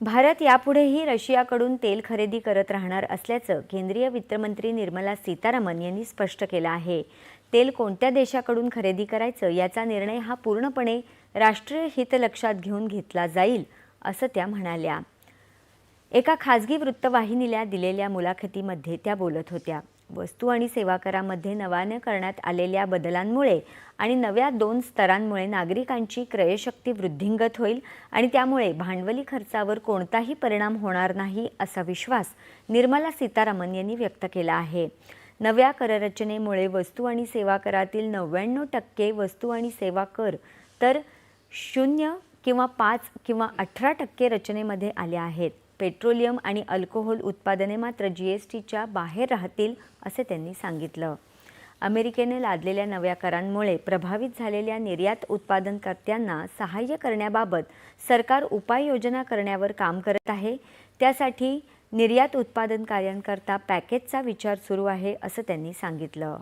भारत यापुढेही रशियाकडून तेल खरेदी करत राहणार असल्याचं केंद्रीय वित्तमंत्री निर्मला सीतारामन यांनी स्पष्ट केलं आहे. तेल कोणत्या देशाकडून खरेदी करायचं याचा निर्णय हा पूर्णपणे राष्ट्रीय हित लक्षात घेऊन घेतला जाईल असं त्या म्हणाल्या. एका खाजगी वृत्तवाहिनीला दिलेल्या मुलाखतीमध्ये त्या बोलत होत्या. वस्तू आणि सेवा करामध्ये नव्यानं करण्यात आलेल्या बदलांमुळे आणि नव्या दोन स्तरांमुळे नागरिकांची क्रयशक्ती वृद्धिंगत होईल आणि त्यामुळे भांडवली खर्चावर कोणताही परिणाम होणार नाही असा विश्वास निर्मला सीतारामन यांनी व्यक्त केला आहे. नव्या कररचनेमुळे वस्तू आणि सेवा करातील नव्याण्णव टक्के वस्तू आणि सेवा कर तर शून्य किंवा पाच किंवा अठरा टक्के रचनेमध्ये आल्या आहेत. पेट्रोलियम आणि अल्कोहोल उत्पादने मात्र जी एस टीच्या बाहेर राहतील असे त्यांनी सांगितलं. अमेरिकेने लादलेल्या नव्या करांमुळे प्रभावित झालेल्या निर्यात उत्पादनकर्त्यांना सहाय्य करण्याबाबत सरकार उपाययोजना करण्यावर काम करत आहे. त्यासाठी निर्यात उत्पादनकार्यांकरता पॅकेजचा विचार सुरू आहे असं त्यांनी सांगितलं.